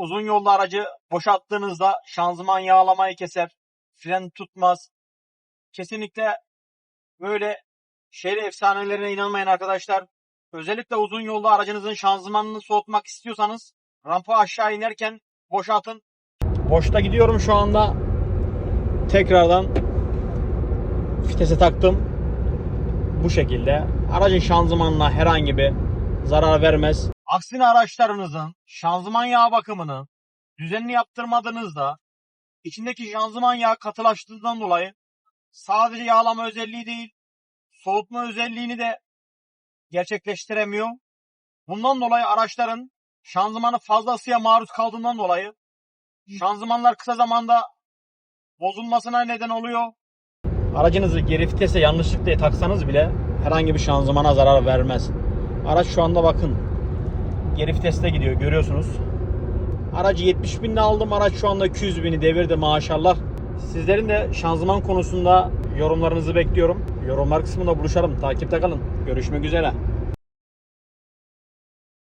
uzun yolda aracı boşalttığınızda şanzıman yağlamayı keser, fren tutmaz. Kesinlikle böyle şehir efsanelerine inanmayın arkadaşlar. Özellikle uzun yolda aracınızın şanzımanını soğutmak istiyorsanız rampa aşağı inerken boşaltın. Boşta gidiyorum şu anda. Tekrardan vitese taktım. Bu şekilde aracın şanzımanına herhangi bir zarar vermez. Aksine araçlarınızın şanzıman yağ bakımını düzenli yaptırmadığınızda içindeki şanzıman yağı katılaştığından dolayı sadece yağlama özelliği değil soğutma özelliğini de gerçekleştiremiyor. Bundan dolayı araçların şanzımanı fazla ısıya maruz kaldığından dolayı şanzımanlar kısa zamanda bozulmasına neden oluyor. Aracınızı geri vitese yanlışlıkla taksanız bile herhangi bir şanzımana zarar vermez. Araç şu anda bakın geri viteste gidiyor görüyorsunuz. Aracı 70 binle aldım. Araç şu anda 200 bini devirdi maşallah. Sizlerin de şanzıman konusunda yorumlarınızı bekliyorum. Yorumlar kısmında buluşalım. Takipte kalın. Görüşmek üzere.